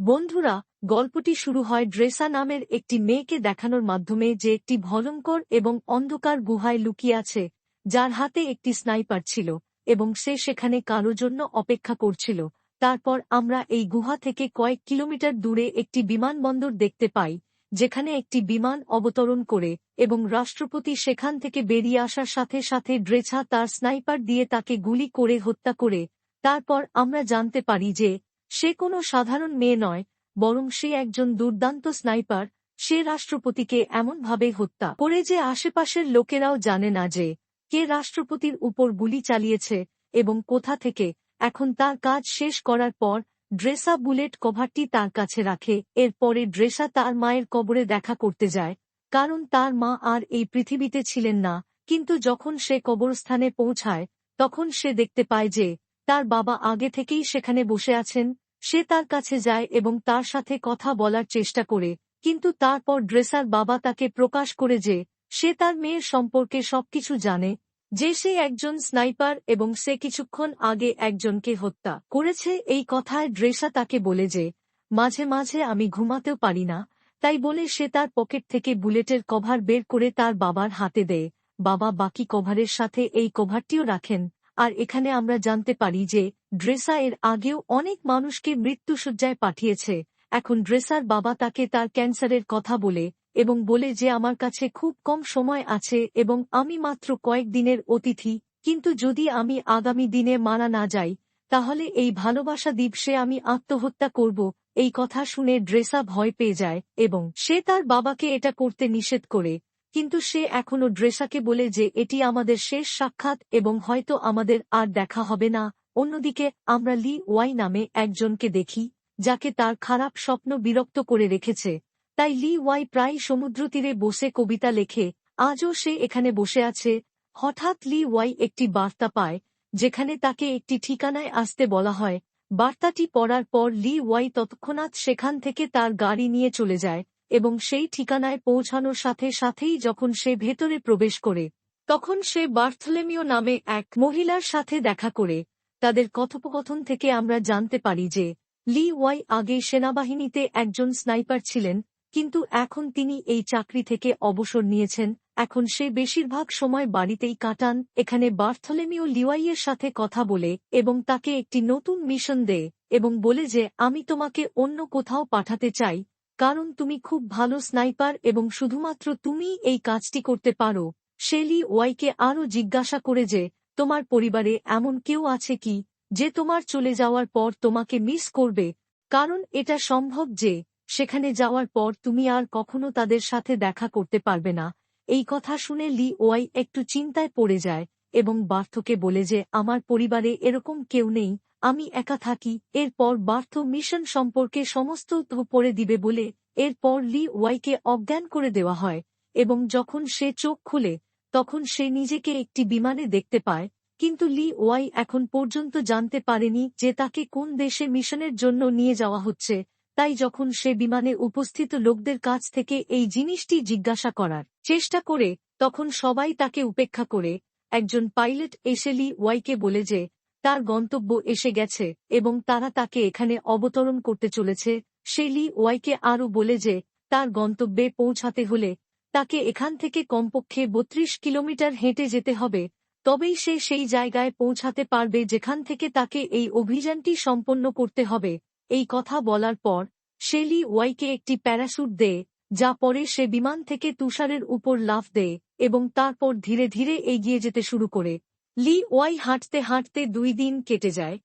বন্ধুরা, গল্পটি শুরু হয় ড্রেসা নামের একটি মেয়েকে দেখানোর মাধ্যমে যে একটি ভয়ঙ্কর এবং অন্ধকার গুহায় লুকিয়ে আছে, যার হাতে একটি স্নাইপার ছিল এবং সে সেখানে কারও জন্য অপেক্ষা করছিল। তারপর আমরা এই গুহা থেকে কয়েক কিলোমিটার দূরে একটি বিমানবন্দর দেখতে পাই, যেখানে একটি বিমান অবতরণ করে এবং রাষ্ট্রপতি সেখান থেকে বেরিয়ে আসার সাথে সাথে ড্রেছা তার স্নাইপার দিয়ে তাকে গুলি করে হত্যা করে। তারপর আমরা জানতে পারি যে সে কোনো সাধারণ মেয়ে নয়, বরং সে একজন দুর্দান্ত স্নাইপার, সে রাষ্ট্রপতিকে এমনভাবে হত্যা করে যে আশেপাশের লোকেরাও জানে না যে কে রাষ্ট্রপতির উপর গুলি চালিয়েছে এবং কোথা থেকে। এখন তার কাজ শেষ করার পর ড্রেসা বুলেট কভারটি তার কাছে রাখে, এরপরে ড্রেসা তার মায়ের কবরে দেখা করতে যায়, কারণ তার মা আর এই পৃথিবীতে ছিলেন না, কিন্তু যখন সে কবরস্থানে পৌঁছায়, তখন সে দেখতে পায় যে তার বাবা আগে থেকেই সেখানে বসে আছেন, সে তার কাছে যায় এবং তার সাথে কথা বলার চেষ্টা করে, কিন্তু তারপর ড্রেসার বাবা তাকে প্রকাশ করে যে, সে তার মেয়ের সম্পর্কে সবকিছু জানে, যে সে একজন স্নাইপার এবং সে কিছুক্ষণ আগে একজনকে হত্যা করেছে। এই কথায় ড্রেসা তাকে বলে যে, মাঝে মাঝে আমি ঘুমাতেও পারি না। তাই বলে সে তার পকেট থেকে বুলেটের কভার বের করে তার বাবার হাতে দেয়। বাবা বাকি কভারের সাথে এই কভারটিও রাখেন। আর এখানে আমরা জানতে পারি যে ড্রেসা এর আগেও অনেক মানুষকে মৃত্যুসজ্জায় পাঠিয়েছে। এখন ড্রেসার বাবা তাকে তার ক্যান্সারের কথা বলে এবং বলে যে আমার কাছে খুব কম সময় আছে এবং আমি মাত্র কয়েক দিনের অতিথি, কিন্তু যদি আমি আগামী দিনে মারা না যাই, তাহলে এই ভালোবাসা দিবসে আমি আত্মহত্যা করব, এই কথা শুনে ড্রেসা ভয় পেয়ে যায় এবং সে তার বাবাকে এটা করতে নিষেধ করে। কিন্তু সে এখনও ড্রেসাকে বলে যে এটি আমাদের শেষ সাক্ষাৎ এবং হয়তো আমাদের আর দেখা হবে না। অন্যদিকে, আমরা লি ওয়াই নামে একজনকে দেখি, যাকে তার খারাপ স্বপ্ন বিরক্ত করে রেখেছে। তাই লি ওয়াই প্রায় সমুদ্রতীরে বসে কবিতা লেখে, আজও সে এখানে বসে আছে। হঠাৎ লি ওয়াই একটি বার্তা পায়, যেখানে তাকে একটি ঠিকানায় আসতে বলা হয়। বার্তাটি পড়ার পর লি ওয়াই তৎক্ষণাৎ সেখান থেকে তার গাড়ি নিয়ে চলে যায়। এবং সেই ঠিকানায় পৌঁছানোর সাথে সাথেই যখন সে ভেতরে প্রবেশ করে, তখন সে বার্থলেমিও নামে এক মহিলার সাথে দেখা করে। তাদের কথোপকথন থেকে আমরা জানতে পারি যে, লি ওয়াই আগে সেনাবাহিনীতে একজন স্নাইপার ছিলেন, কিন্তু এখন তিনি এই চাকরি থেকে অবসর নিয়েছেন। এখন সে বেশিরভাগ সময় বাড়িতেই কাটান, এখানে বার্থলেমিও লিওয়াইয়ের সাথে কথা বলে এবং তাকে একটি নতুন মিশন দেয় এবং বলে যে, আমি তোমাকে অন্য কোথাও পাঠাতে চাই। কারণ তুমি খুব ভালো স্নাইপার এবং শুধুমাত্র তুমি এই কাজটি করতে পারো। শেলি ওয়াইকে আরও জিজ্ঞাসা করে যে, তোমার পরিবারে এমন কেউ আছে কি, যে তোমার চলে যাওয়ার পর তোমাকে মিস করবে? কারণ এটা সম্ভব যে, সেখানে যাওয়ার পর তুমি আর কখনো তাদের সাথে দেখা করতে পারবে না। এই কথা শুনে লি ওয়াই একটু চিন্তায় পড়ে যায় এবং বার্থকে বলে যে, আমার পরিবারে এরকম কেউ নেই আমি একা থাকি, এরপর বার্থ মিশন সম্পর্কে সমস্ত পড়ে দিবে বলে, এরপর লি ওয়াইকে অজ্ঞান করে দেওয়া হয়, এবং যখন সে চোখ খুলে, তখন সে নিজেকে একটি বিমানে দেখতে পায়, কিন্তু লি ওয়াই এখন পর্যন্ত জানতে পারেনি যে তাকে কোন দেশে মিশনের জন্য নিয়ে যাওয়া হচ্ছে, তাই যখন সে বিমানে উপস্থিত লোকদের কাছ থেকে এই জিনিসটি জিজ্ঞাসা করার চেষ্টা করে, তখন সবাই তাকে উপেক্ষা করে, একজন পাইলট এসে লি ওয়াইকে বলে যে তার গন্তব্য এসে গেছে এবং তারা তাকে এখানে অবতরণ করতে চলেছে। সে লি ওয়াইকে আরও বলে যে, তার গন্তব্যে পৌঁছাতে হলে তাকে এখান থেকে কমপক্ষে বত্রিশ কিলোমিটার হেঁটে যেতে হবে, তবেই সে সেই জায়গায় পৌঁছাতে পারবে যেখান থেকে তাকে এই অভিযানটি সম্পন্ন করতে হবে। এই কথা বলার পর শেলি ওয়াইকে একটি প্যারাসুট দেয়, যা পরে সে বিমান থেকে তুষারের উপর লাফ দেয় এবং তারপর ধীরে ধীরে এগিয়ে যেতে শুরু করে। লি ওয়াই হাঁটতে হাঁটতে দুই দিন কেটে যায়।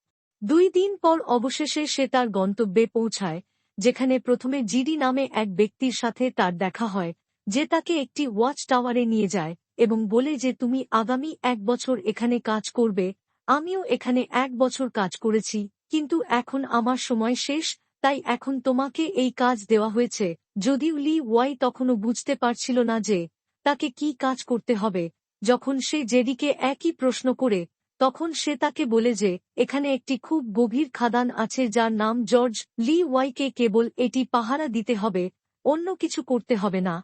দুই দিন পর অবশেষে সে তার গন্তব্যে পৌঁছায়, যেখানে প্রথমে জিডি নামে এক ব্যক্তির সাথে তার দেখা হয়, যে তাকে একটি ওয়াচ টাওয়ারে নিয়ে যায় এবং বলে যে, তুমি আগামী এক বছর এখানে কাজ করবে, আমিও এখানে এক বছর কাজ করেছি, কিন্তু এখন আমার সময় শেষ, তাই এখন তোমাকে এই কাজ দেওয়া হয়েছে। যদিও লি ওয়াই তখনও বুঝতে পারছিল না যে, তাকে কি কাজ করতে হবে যখন সে জেডিকে একই প্রশ্ন করে, তখন সে তাকে বলে যে, এখানে একটি খুব গভীর খাদান আছে যার নাম জর্জ লি ওয়াইকে কেবল এটি পাহারা দিতে হবে, অন্য কিছু করতে হবে না।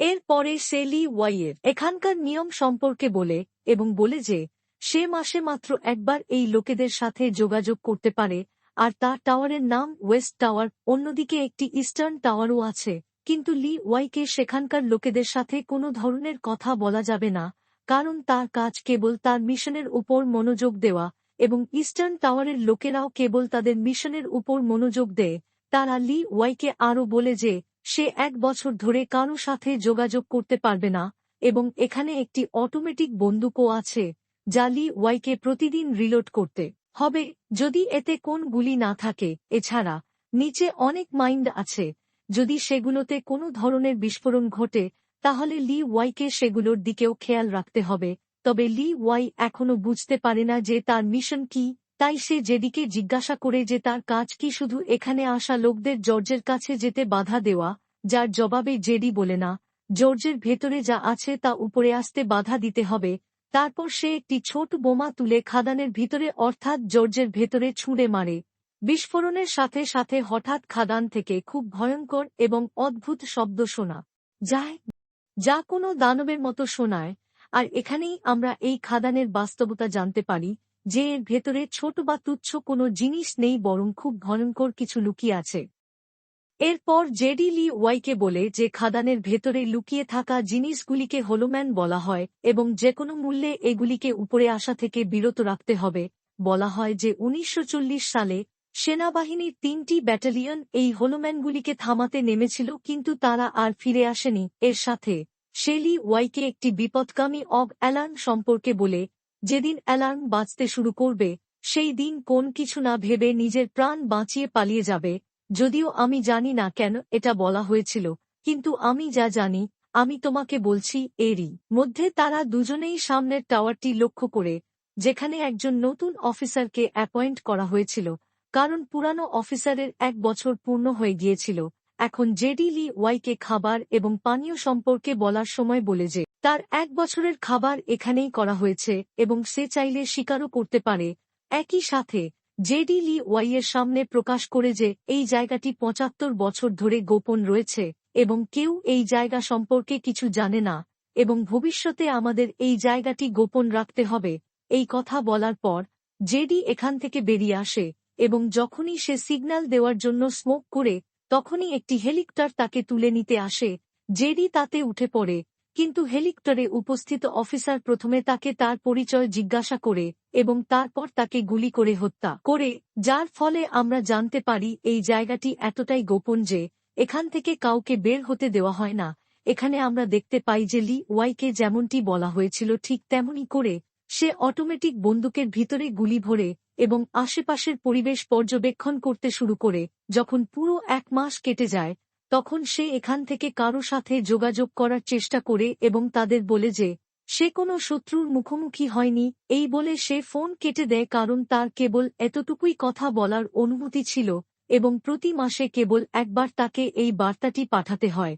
এর পরে সে লি ওয়াইয়ের এখানকার নিয়ম সম্পর্কে বলে এবং বলে যে, সে মাসে মাত্র একবার এই লোকেদের সাথে যোগাযোগ করতে পারে, আর তার টাওয়ারের নাম ওয়েস্ট টাওয়ার, অন্যদিকে একটি ইস্টার্ন টাওয়ারও আছে। কিন্তু লি ওয়াইকে সেখানকার লোকেদের সাথে কোনো ধরনের কথা বলা যাবে না কারণ তার কাজ কেবল তার মিশনের উপর মনোযোগ দেওয়া এবং ইস্টার্ন টাওয়ারের লোকেরাও কেবল তাদের মিশনের উপর মনোযোগ দেয়। তারা লি ওয়াইকে আরও বলে যে, সে এক বছর ধরে কারও সাথে যোগাযোগ করতে পারবে না এবং এখানে একটি অটোমেটিক বন্দুকও আছে, যা লি ওয়াইকে প্রতিদিন রিলোড করতে। হবে, যদি এতে কোন গুলি না থাকে, এছাড়া নিচে অনেক মাইন্ড আছে। যদি সেগুলোতে কোনো ধরনের বিস্ফোরণ ঘটে তাহলে লি ওয়াইকে সেগুলোর দিকেও খেয়াল রাখতে হবে। তবে লি ওয়াই এখনও বুঝতে পারে না যে তার মিশন কি, তাই সে যেদিকে জিজ্ঞাসা করে যে তার কাজ কি শুধু এখানে আসা লোকদের জর্জের কাছে যেতে বাধা দেওয়া, যার জবাবে জেডি বলে না, জর্জের ভেতরে যা আছে তা উপরে আসতে বাধা দিতে হবে। তারপর সে একটি ছোট বোমা তুলে খাদানের ভিতরে অর্থাৎ জর্জের ভেতরে ছুঁড়ে মারে। বিস্ফোরণের সাথে সাথে হঠাৎ খাদান থেকে খুব ভয়ঙ্কর এবং অদ্ভুত শব্দ শোনা। যায় যা কোনো দানবের মতো শোনায়, আর এখানেই আমরা এই খাদানের বাস্তবতা জানতে পারি যে এর ভেতরে ছোট বা তুচ্ছ কোনো জিনিস নেই বরং খুব ভয়ঙ্কর কিছু লুকিয়ে আছে। এরপর জেডি লি ওয়াইকে বলে যে খাদানের ভেতরে লুকিয়ে থাকা জিনিসগুলিকে হোলোম্যান বলা হয় এবং যে কোনো মূল্যে এগুলিকে উপরে আসা থেকে বিরত রাখতে হবে। বলা হয় যে উনিশশো চল্লিশ সালে সেনাবাহিনীর তিনটি ব্যাটালিয়ন এই হোলোম্যানগুলিকে থামাতে নেমেছিল, কিন্তু তারা আর ফিরে আসেনি। এর সাথে, শেলি ওয়াইকে একটি বিপদগামী অব অ্যালার্ম সম্পর্কে বলে, যেদিন অ্যালার্ম বাঁচতে শুরু করবে, সেই দিন কোন কিছু না ভেবে নিজের প্রাণ বাঁচিয়ে পালিয়ে যাবে। যদিও আমি জানি না কেন এটা বলা হয়েছিল, কিন্তু আমি যা জানি, আমি তোমাকে বলছি এরই মধ্যে তারা দুজনেই সামনের টাওয়ারটি লক্ষ্য করে, যেখানে একজন নতুন অফিসারকে অ্যাপয়েন্ট করা হয়েছিল। কারণ পুরানো অফিসারের এক বছর পূর্ণ হয়ে গিয়েছিল। এখন জেডি লি ওয়াইকে খাবার এবং পানীয় সম্পর্কে বলার সময় বলে যে, তার এক বছরের খাবার এখানেই করা হয়েছে এবং সে চাইলে স্বীকারও করতে পারে। একই সাথে, জেডি লি ওয়াইয়ের সামনে প্রকাশ করে যে, এই জায়গাটি পঁচাত্তর বছর ধরে গোপন রয়েছে এবং কেউ এই জায়গা সম্পর্কে কিছু জানে না এবং ভবিষ্যতে আমাদের এই জায়গাটি গোপন রাখতে হবে। এই কথা বলার পর, জেডি এখান থেকে বেরিয়ে আসে। এবং যখনই সে সিগন্যাল দেওয়ার জন্য স্মোক করে, তখনই একটি হেলিকপ্টার তাকে তুলে নিতে আসে, জেডি তাতে উঠে পড়ে, কিন্তু হেলিকপ্টারে উপস্থিত অফিসার প্রথমে তাকে তার পরিচয় জিজ্ঞাসা করে এবং তারপর তাকে গুলি করে হত্যা করে, যার ফলে আমরা জানতে পারি এই জায়গাটি এতটাই গোপন যে, এখান থেকে কাউকে বের হতে দেওয়া হয় না। এখানে আমরা দেখতে পাই যে লি ওয়াইকে যেমনটি বলা হয়েছিল ঠিক তেমনই করে সে অটোমেটিক বন্দুকের ভিতরে গুলি ভরে এবং আশেপাশের পরিবেশ পর্যবেক্ষণ করতে শুরু করে। যখন পুরো এক মাস কেটে যায়, তখন সে এখান থেকে কারও সাথে যোগাযোগ করার চেষ্টা করে এবং তাদের বলে যে, সে কোনো শত্রুর মুখোমুখি হয়নি। এই বলে সে ফোন কেটে দেয় কারণ তার কেবল এতটুকুই কথা বলার অনুমতি ছিল এবং প্রতি মাসে কেবল একবার তাকে এই বার্তাটি পাঠাতে হয়।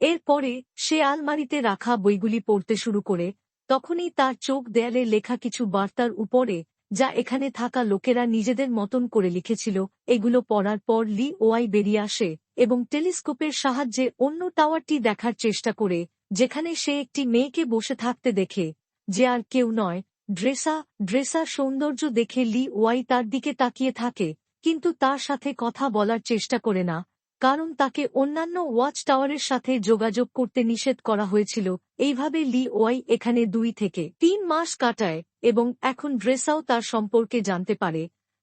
এরপরে সে আলমারিতে রাখা বইগুলি পড়তে শুরু করে তখনই তার চোখ দেয়ালে লেখা কিছু বার্তার উপরে, যা এখানে থাকা লোকেরা নিজেদের মতন করে লিখেছিল, এগুলো পড়ার পর লি ওয়াই বেরিয়ে আসে এবং টেলিস্কোপের সাহায্যে অন্য টাওয়ারটি দেখার চেষ্টা করে, যেখানে সে একটি মেয়েকে বসে থাকতে দেখে, যে আর কেউ নয়। ড্রেসা ড্রেসা সৌন্দর্য দেখে লি ওয়াই তার দিকে তাকিয়ে থাকে, কিন্তু তার সাথে কথা বলার চেষ্টা করে না। কারণ তাকে অন্যান্য ওয়াচ টাওয়ারের সাথে যোগাযোগ করতে নিষেধ করা হয়েছিল। এইভাবে লি ওয়াই এখানে দুই থেকে তিন মাস কাটায় এবং এখন ড্রেসাও তার সম্পর্কে জানতে পারে।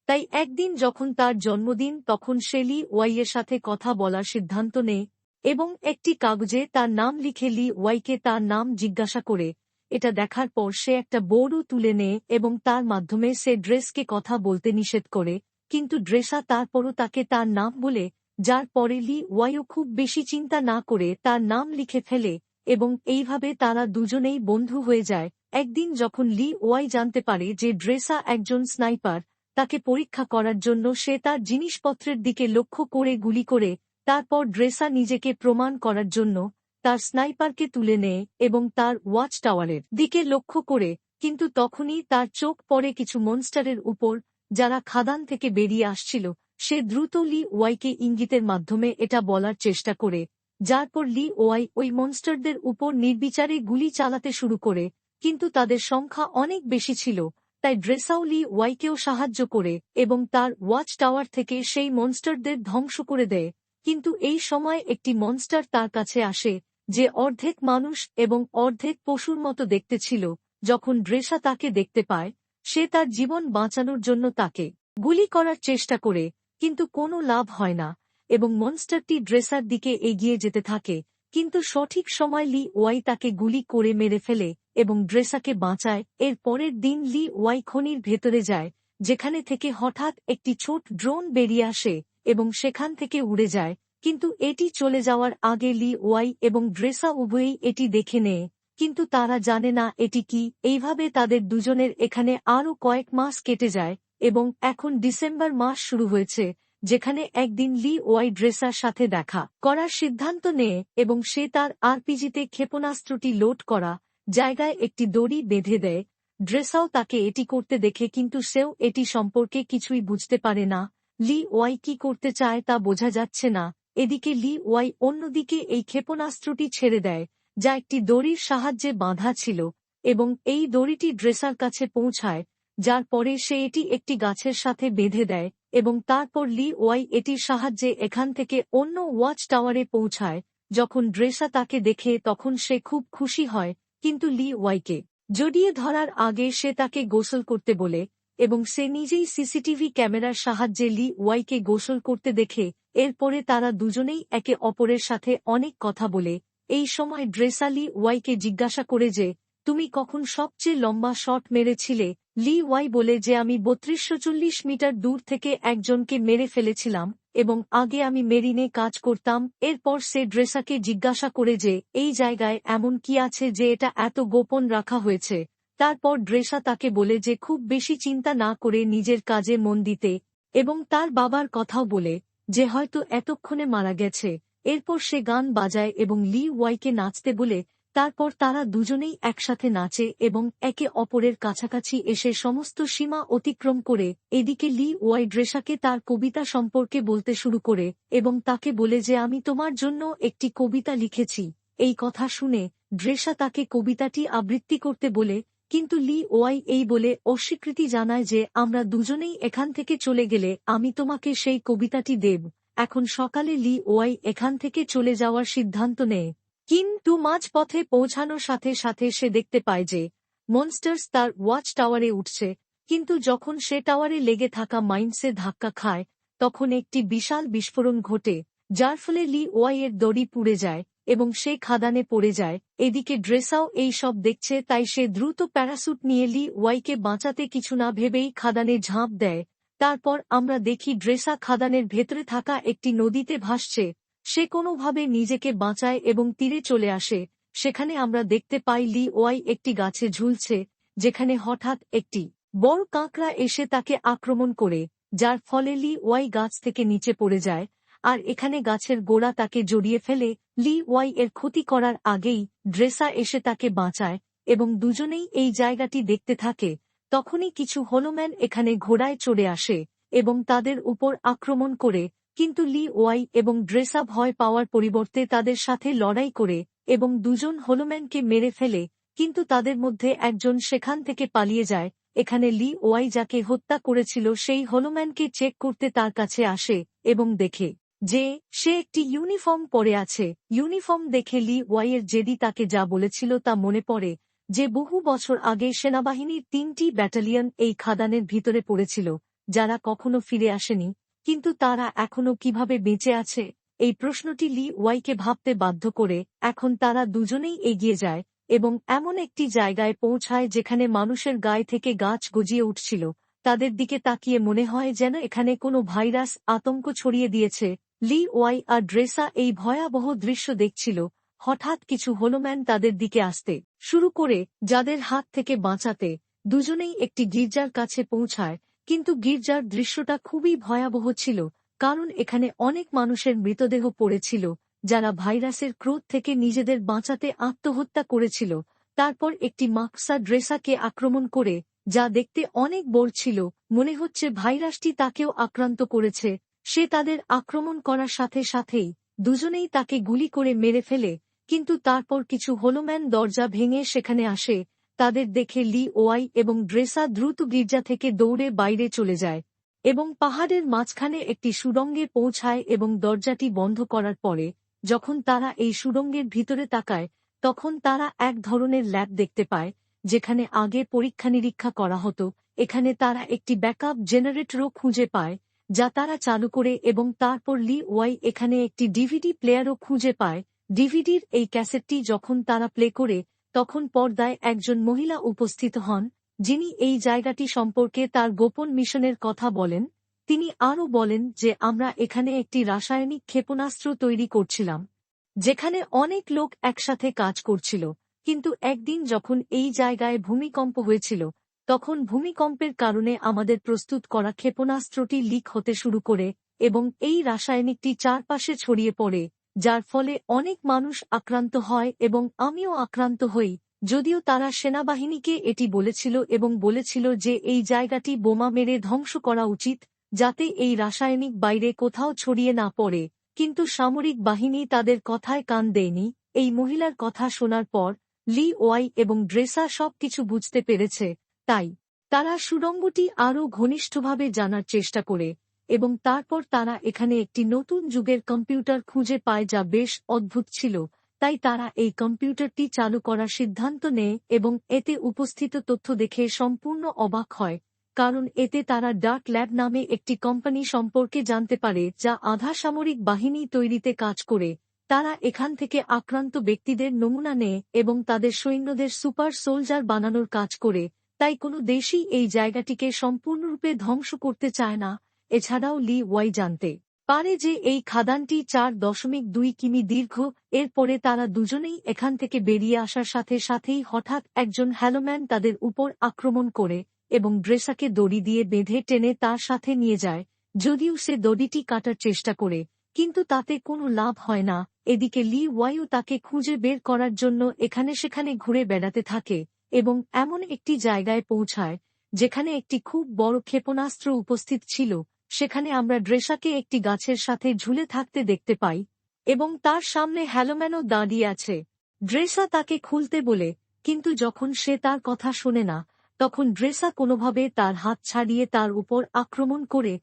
তাই একদিন যখন তার জন্মদিন, তখন সে লি ওয়াইয়ের সাথে কথা বলার সিদ্ধান্ত নেয় এবং একটি কাগজে তার নাম লিখে লি ওয়াইকে তার নাম জিজ্ঞাসা করে। এটা দেখার পর সে একটা বোর্ডও তুলে নেয় এবং তার মাধ্যমে সে ড্রেসকে কথা বলতে নিষেধ করে, কিন্তু ড্রেসা তারপরও তাকে তার নাম বলে যার পরে লি ওয়াইও খুব বেশি চিন্তা না করে তার নাম লিখে ফেলে এবং এইভাবে তারা দুজনেই বন্ধু হয়ে যায়। একদিন যখন লি ওয়াই জানতে পারে যে ড্রেসা একজন স্নাইপার, তাকে পরীক্ষা করার জন্য সে তার জিনিসপত্রের দিকে লক্ষ্য করে গুলি করে, তারপর ড্রেসা নিজেকে প্রমাণ করার জন্য তার স্নাইপারকে তুলে নেয় এবং তার ওয়াচ টাওয়ারের দিকে লক্ষ্য করে, কিন্তু তখনই তার চোখ পড়ে কিছু মনস্টারের উপর, যারা খাদান থেকে বেরিয়ে আসছিল। সে দ্রুত লি ওয়াইকে ইঙ্গিতের মাধ্যমে এটা বলার চেষ্টা করে, যার পর লি ওয়াই ওই মনস্টারদের উপর নির্বিচারে গুলি চালাতে শুরু করে, কিন্তু তাদের সংখ্যা অনেক বেশি ছিল, তাই ড্রেসাও লি ওয়াইকেও সাহায্য করে এবং তার ওয়াচ টাওয়ার থেকে সেই মনস্টারদের ধ্বংস করে দেয়, কিন্তু এই সময় একটি মনস্টার তার কাছে আসে, যে অর্ধেক মানুষ এবং অর্ধেক পশুর মতো দেখতে ছিল, যখন ড্রেসা তাকে দেখতে পায়, সে তার জীবন বাঁচানোর জন্য তাকে গুলি করার চেষ্টা করে কিন্তু কোনো লাভ হয় না, এবং মনস্টারটি ড্রেসার দিকে এগিয়ে যেতে থাকে, কিন্তু সঠিক সময় লি ওয়াই তাকে গুলি করে মেরে ফেলে এবং ড্রেসাকে বাঁচায়। এর পরের দিন লি ওয়াই খনির ভেতরে যায়, যেখানে থেকে হঠাৎ একটি ছোট ড্রোন বেরিয়ে আসে এবং সেখান থেকে উড়ে যায়, কিন্তু এটি চলে যাওয়ার আগে লি ওয়াই এবং ড্রেসা উভয়েই এটি দেখে নেয়, কিন্তু তারা জানে না এটি কি। এইভাবে তাদের দুজনের এখানে আরও কয়েক মাস কেটে যায় এবং এখন ডিসেম্বর মাস শুরু হয়েছে, যেখানে একদিন লি ওয়াই ড্রেসার সাথে দেখা করার সিদ্ধান্ত নেয় এবং সে তার আরপিজিতে ক্ষেপণাস্ত্রটি লোড করা জায়গায় একটি দড়ি বেঁধে দেয়। ড্রেসাও তাকে এটি করতে দেখে কিন্তু সেও এটি সম্পর্কে কিছুই বুঝতে পারে না। লি ওয়াই কি করতে চায় তা বোঝা যাচ্ছে না। এদিকে লি ওয়াই অন্যদিকে এই ক্ষেপণাস্ত্রটি ছেড়ে দেয়, যা একটি দড়ির সাহায্যে বাঁধা ছিল এবং এই দড়িটি ড্রেসার কাছে পৌঁছায় যার পরে সে এটি একটি গাছের সাথে বেঁধে দেয়, এবং তারপর লি ওয়াই এটির সাহায্যে এখান থেকে অন্য ওয়াচ টাওয়ারে পৌঁছায়, যখন ড্রেসা তাকে দেখে তখন সে খুব খুশি হয়, কিন্তু লি ওয়াইকে। জড়িয়ে ধরার আগে সে তাকে গোসল করতে বলে, এবং সে নিজেই সিসিটিভি ক্যামেরার সাহায্যে লি ওয়াইকে গোসল করতে দেখে, এরপরে তারা দুজনেই একে অপরের সাথে অনেক কথা বলে। এই সময় ড্রেসা লি ওয়াইকে জিজ্ঞাসা করে যে, তুমি কখন সবচেয়ে লম্বা শট মেরেছিলে? লি ওয়াই বলে যে আমি বত্রিশশো চল্লিশ মিটার দূর থেকে একজনকে মেরে ফেলেছিলাম এবং আগে আমি মেরিনে কাজ করতাম, এরপর সে ড্রেসাকে জিজ্ঞাসা করে যে, এই জায়গায় এমন কি আছে যে এটা এত গোপন রাখা হয়েছে? তারপর ড্রেসা তাকে বলে যে, খুব বেশি চিন্তা না করে নিজের কাজে মন দিতে। এবং তার বাবার কথাও বলে যে, হয়তো এতক্ষণে মারা গেছে। এরপর সে গান বাজায় এবং লি ওয়াইকে নাচতে বলে তারপর তারা দুজনেই একসাথে নাচে এবং একে অপরের কাছাকাছি এসে সমস্ত সীমা অতিক্রম করে এদিকে লি ওয়াই ড্রেসাকে তার কবিতা সম্পর্কে বলতে শুরু করে এবং তাকে বলে যে, আমি তোমার জন্য একটি কবিতা লিখেছি। এই কথা শুনে ড্রেসা তাকে কবিতাটি আবৃত্তি করতে বলে, কিন্তু লি ওয়াই এই বলে অস্বীকৃতি জানায় যে, আমরা দুজনেই এখান থেকে চলে গেলে আমি তোমাকে সেই কবিতাটি দেব। এখন সকালে লি ওয়াই এখান থেকে চলে যাওয়ার সিদ্ধান্ত নেয়। কিন্তু মাঝপথে পৌঁছানোর সাথে সাথে সে দেখতে পায় যে মনস্টার্স তার ওয়াচ টাওয়ারে উঠছে, কিন্তু যখন সে টাওয়ারে লেগে থাকা মাইন্ডসে ধাক্কা খায়, তখন একটি বিশাল বিস্ফোরণ ঘটে, যার ফলে লি ওয়াইয়ের দড়ি পুড়ে যায় এবং সে খাদানে পড়ে যায়। এদিকে ড্রেসাও এই সব দেখছে, তাই সে দ্রুত প্যারাসুট নিয়ে লি ওয়াইকে বাঁচাতে কিছু না ভেবেই খাদানে ঝাঁপ দেয়। তারপর আমরা দেখি ড্রেসা খাদানের ভেতরে থাকা একটি নদীতে ভাসছে সে কোনোভাবে নিজেকে বাঁচায় এবং তীরে চলে আসে। সেখানে আমরা দেখতে পাই লি ওয়াই একটি গাছে ঝুলছে, যেখানে হঠাৎ একটি বড় কাঁকড়া এসে তাকে আক্রমণ করে, যার ফলে লি ওয়াই গাছ থেকে নিচে পড়ে যায়, আর এখানে গাছের গোড়া তাকে জড়িয়ে ফেলে। লি ওয়াই এর ক্ষতি করার আগেই ড্রেসা এসে তাকে বাঁচায় এবং দুজনেই এই জায়গাটি দেখতে থাকে। তখনই কিছু হনুম্যান এখানে ঘোড়ায় চড়ে আসে এবং তাদের উপর আক্রমণ করে কিন্তু লি ওয়াই এবং ড্রেসা ভয় পাওয়ার পরিবর্তে তাদের সাথে লড়াই করে এবং দুজন হনুম্যানকে মেরে ফেলে, কিন্তু তাদের মধ্যে একজন সেখান থেকে পালিয়ে যায়, এখানে লি ওয়াই যাকে হত্যা করেছিল সেই হনুম্যানকে চেক করতে তার কাছে আসে এবং দেখে যে সে একটি ইউনিফর্ম পরে আছে। ইউনিফর্ম দেখে লি ওয়াইয়ের জেদি তাকে যা বলেছিল তা মনে পড়ে যে বহু বছর আগে সেনাবাহিনীর তিনটি ব্যাটালিয়ন এই খাদানের ভিতরে পড়েছিল, যারা কখনো ফিরে আসেনি। কিন্তু তারা এখনও কীভাবে বেঁচে আছে? এই প্রশ্নটি লি ওয়াইকে ভাবতে বাধ্য করে, এখন তারা দুজনেই এগিয়ে যায় এবং এমন একটি জায়গায় পৌঁছায় যেখানে মানুষের গায়ে থেকে গাছ গজিয়ে উঠছিল। তাদের দিকে তাকিয়ে মনে হয় যেন এখানে কোনো ভাইরাস আতঙ্ক ছড়িয়ে দিয়েছে। লি ওয়াই আর ড্রেসা এই ভয়াবহ দৃশ্য দেখছিল। হঠাৎ কিছু হনুম্যান তাদের দিকে আসতে শুরু করে, যাদের হাত থেকে বাঁচাতে। দুজনেই একটি গির্জার কাছে পৌঁছায়। কিন্তু গির্জার দৃশ্যটা খুবই ভয়াবহ ছিল, কারণ এখানে অনেক মানুষের মৃতদেহ পড়েছিল, যারা ভাইরাসের ক্রোধ থেকে নিজেদের বাঁচাতে আত্মহত্যা করেছিল। তারপর একটি মাকসা ড্রেসাকে আক্রমণ করে, যা দেখতে অনেক বড় ছিল, মনে হচ্ছে ভাইরাসটি তাকেও আক্রান্ত করেছে। সে তাদের আক্রমণ করার সাথে সাথেই দুজনেই তাকে গুলি করে মেরে ফেলে, কিন্তু তারপর কিছু হনুম্যান দরজা ভেঙে সেখানে আসে তাদের দেখে লি ওয়াই এবং ড্রেসা দ্রুত গির্জা থেকে দৌড়ে বাইরে চলে যায় এবং পাহাড়ের মাঝখানে একটি সুড়ঙ্গে পৌঁছায় এবং দরজাটি বন্ধ করার পরে, যখন তারা এই সুড়ঙ্গের ভিতরে তাকায়, তখন তারা এক ধরনের ল্যাব দেখতে পায়, যেখানে আগে পরীক্ষা নিরীক্ষা করা হতো। এখানে তারা একটি ব্যাকআপ জেনারেটরও খুঁজে পায়, যা তারা চালু করে এবং তারপর লি ওয়াই এখানে একটি ডিভিডি প্লেয়ারও খুঁজে পায়। ডিভিডির এই ক্যাসেটটি যখন তারা প্লে করে তখন পর্দায় একজন মহিলা উপস্থিত হন, যিনি এই জায়গাটি সম্পর্কে তার গোপন মিশনের কথা বলেন। তিনি আরও বলেন যে, আমরা এখানে একটি রাসায়নিক ক্ষেপণাস্ত্র তৈরি করছিলাম, যেখানে অনেক লোক একসাথে কাজ করছিল। কিন্তু একদিন যখন এই জায়গায় ভূমিকম্প হয়েছিল, তখন ভূমিকম্পের কারণে আমাদের প্রস্তুত করা ক্ষেপণাস্ত্রটি লিক হতে শুরু করে এবং এই রাসায়নিকটি চারপাশে ছড়িয়ে পড়ে। যার ফলে অনেক মানুষ আক্রান্ত হয় এবং আমিও আক্রান্ত হই, যদিও তারা সেনাবাহিনীকে এটি বলেছিল এবং বলেছিল যে এই জায়গাটি বোমা মেরে ধ্বংস করা উচিত, যাতে এই রাসায়নিক বাইরে কোথাও ছড়িয়ে না পড়ে। কিন্তু সামরিক বাহিনী তাদের কথায় কান দেয়নি। এই মহিলার কথা শোনার পর, লি ওয়াই এবং ড্রেসা সবকিছু বুঝতে পেরেছে। তাই, তারা সুড়ঙ্গটি আরও ঘনিষ্ঠভাবে জানার চেষ্টা করে। এবং তারপর তারা এখানে একটি নতুন যুগের কম্পিউটার খুঁজে পায় যা বেশ অদ্ভুত ছিল, তাই তারা এই কম্পিউটারটি চালু করার সিদ্ধান্ত নেয় এবং এতে উপস্থিত তথ্য দেখে সম্পূর্ণ অবাক হয়, কারণ এতে তারা ডার্ক ল্যাব নামে একটি কোম্পানি সম্পর্কে জানতে পারে যা আধা সামরিক বাহিনী তৈরিতে কাজ করে। তারা এখান থেকে আক্রান্ত ব্যক্তিদের নমুনা নেয় এবং তাদের সৈন্যদের সুপার সোলজার বানানোর কাজ করে, তাই কোনো দেশই এই জায়গাটিকে সম্পূর্ণরূপে ধ্বংস করতে চায় না। এছাড়াও লি ওয়াই জানতে পারে যে এই খাদানটি চার দশমিক দুই কিমি দীর্ঘ, এরপরে তারা দুজনেই এখান থেকে বেরিয়ে আসার সাথে সাথেই হঠাৎ একজন হ্যালোম্যান তাদের উপর আক্রমণ করে এবং ড্রেসাকে দড়ি দিয়ে বেঁধে টেনে তার সাথে নিয়ে যায়, যদিও সে দড়িটি কাটার চেষ্টা করে, কিন্তু তাতে কোনো লাভ হয় না। এদিকে লি ওয়াইও তাকে খুঁজে বের করার জন্য এখানে সেখানে ঘুরে বেড়াতে থাকে এবং এমন একটি জায়গায় পৌঁছায়, যেখানে একটি খুব বড় ক্ষেপণাস্ত্র উপস্থিত ছিল সেখানে আমরা ড্রেসাকে একটি গাছের সাথে ঝুলে থাকতে দেখতে পাই, এবং তার সামনে হ্যালোম্যানও দাঁড়িয়ে আছে। ড্রেসা তাকে খুলতে বলে, কিন্তু যখন সে তার কথা শোনে না, তখন ড্রেসা কোনোভাবে তার হাত ছাড়িয়ে তার উপর আক্রমণ করে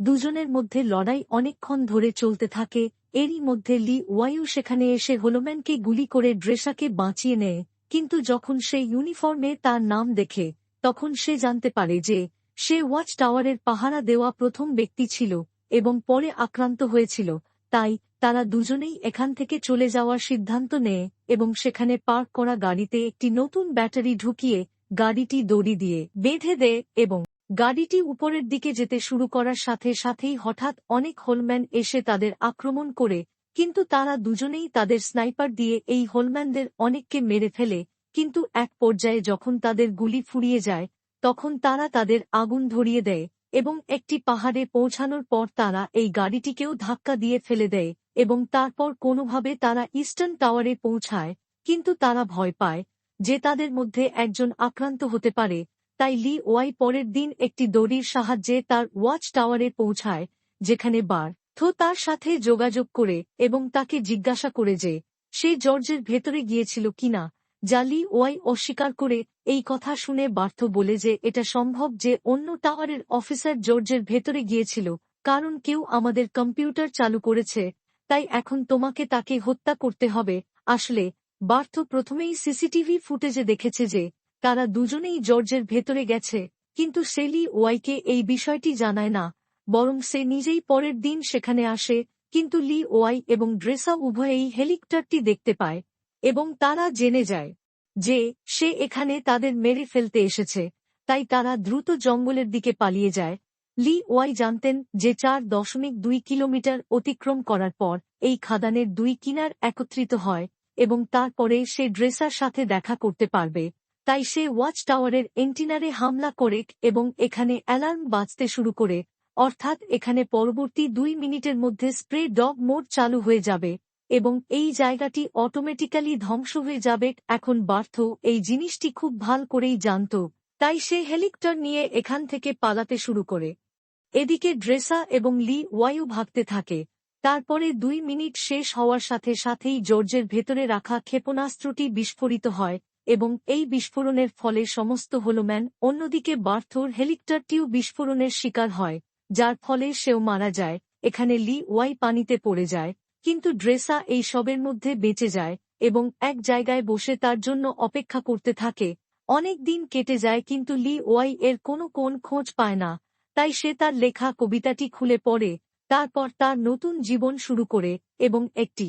দুজনের মধ্যে লড়াই অনেকক্ষণ ধরে চলতে থাকে। এরই মধ্যে লি ওয়াইউ সেখানে এসে হোলোম্যানকে গুলি করে ড্রেসাকে বাঁচিয়ে নেয়, কিন্তু যখন সে ইউনিফর্মে তার নাম দেখে, তখন সে জানতে পারে যে সে ওয়াচ টাওয়ারের পাহারা দেওয়া প্রথম ব্যক্তি ছিল এবং পরে আক্রান্ত হয়েছিল, তাই তারা দুজনেই এখান থেকে চলে যাওয়ার সিদ্ধান্ত নেয় এবং সেখানে পার্ক করা গাড়িতে একটি নতুন ব্যাটারি ঢুকিয়ে গাড়িটি দড়ি দিয়ে বেঁধে দেয় এবং গাড়িটি উপরের দিকে যেতে শুরু করার সাথে সাথেই হঠাৎ অনেক হোলম্যান এসে তাদের আক্রমণ করে, কিন্তু তারা দুজনেই তাদের স্নাইপার দিয়ে এই হোলম্যানদের অনেককে মেরে ফেলে, কিন্তু এক পর্যায়ে যখন তাদের গুলি ফুরিয়ে যায় তখন তারা তাদের আগুন ধরিয়ে দেয় এবং একটি পাহাড়ে পৌঁছানোর পর তারা এই গাড়িটিকেও ধাক্কা দিয়ে ফেলে দেয় এবং তারপর কোনোভাবে তারা ইস্টার্ন টাওয়ারে পৌঁছায়, কিন্তু তারা ভয় পায় যে তাদের মধ্যে একজন আক্রান্ত হতে পারে। তাই লি ওয়াই পরের দিন একটি দড়ির সাহায্যে তার ওয়াচ টাওয়ারে পৌঁছায়, যেখানে বার থো তার সাথে যোগাযোগ করে এবং তাকে জিজ্ঞাসা করে যে, সে জর্জের ভেতরে গিয়েছিল কিনা? জালি ওয়াই অস্বীকার করে এই কথা শুনে বার্থ বলে যে এটা সম্ভব যে অন্য টাওয়ারের অফিসার জর্জের ভেতরে গিয়েছিল, কারণ কেউ আমাদের কম্পিউটার চালু করেছে, তাই এখন তোমাকে তাকে হত্যা করতে হবে। আসলে, বার্থ প্রথমেই সিসিটিভি ফুটেজে দেখেছে যে, তারা দুজনেই জর্জের ভেতরে গেছে, কিন্তু সেলি ওয়াইকে এই বিষয়টি জানায় না, বরং সে নিজেই পরের দিন সেখানে আসে, কিন্তু লি ওয়াই এবং ড্রেসা উভয়েই হেলিকপ্টারটি দেখতে পায়। এবং তারা জেনে যায় যে সে এখানে তাদের মেরে ফেলতে এসেছে, তাই তারা দ্রুত জঙ্গলের দিকে পালিয়ে যায়। লি ওয়াই জানতেন যে চার দশমিক দুই কিলোমিটার অতিক্রম করার পর এই খাদানের দুই কিনার একত্রিত হয় এবং তারপরে সে ড্রেসার সাথে দেখা করতে পারবে। তাই সে ওয়াচ টাওয়ারের এন্টিনারে হামলা করে এবং এখানে অ্যালার্ম বাজতে শুরু করে, অর্থাৎ এখানে পরবর্তী দুই মিনিটের মধ্যে স্প্রে ডগ মোড চালু হয়ে যাবে। এবং এই জায়গাটি অটোমেটিক্যালি ধ্বংস হয়ে যাবে। এখন বার্থ, এই জিনিসটি খুব ভালো করেই জানত। তাই সে হেলিকপ্টার নিয়ে এখান থেকে পালাতে শুরু করে। এদিকে ড্রেসা এবং লি ওয়ায়ু ভাগতে থাকে। তারপরে দুই মিনিট শেষ হওয়ার সাথে সাথেই জর্জের ভেতরে রাখা ক্ষেপণাস্ত্রটি বিস্ফোরিত হয় এবং এই বিস্ফোরণের ফলে সমস্ত হলোম্যান, অন্যদিকে বার্থোর হেলিকপ্টারটিও বিস্ফোরণের শিকার হয়, যার ফলে সেও মারা যায়। এখানে লি ওয়াই পানিতে পড়ে যায়। কিন্তু ড্রেসা এই সবের মধ্যে বেঁচে যায় এবং এক জায়গায় বসে তার জন্য অপেক্ষা করতে থাকে। অনেক দিন কেটে যায় কিন্তু লি ওয়াই এর কোনো কোন খোঁজ পায় না। তাই সে তার লেখা কবিতাটি খুলে পড়ে, তারপর তার নতুন জীবন শুরু করে এবং একটি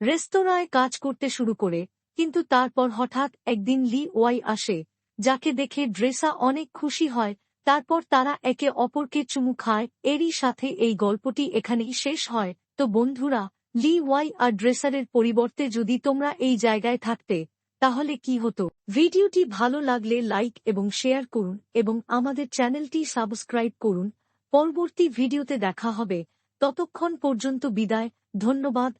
রেস্তোরাঁয় কাজ করতে শুরু করে। কিন্তু তারপর হঠাৎ একদিন লি ওয়াই আসে, যাকে দেখে ড্রেসা অনেক খুশি হয়। তারপর তারা একে অপরকে চুমু খায়। এরই সাথে এই গল্পটি এখানেই শেষ হয়। তো বন্ধুরা লি ওয়াই আর ড্রেসারের পরিবর্তে যদি তোমরা এই জায়গায় থাকতে, তাহলে কি হতো? ভিডিওটি ভালো লাগলে লাইক এবং শেয়ার করুন এবং আমাদের চ্যানেলটি সাবস্ক্রাইব করুন। পরবর্তী ভিডিওতে দেখা হবে। ততক্ষণ পর্যন্ত বিদায়, ধন্যবাদ।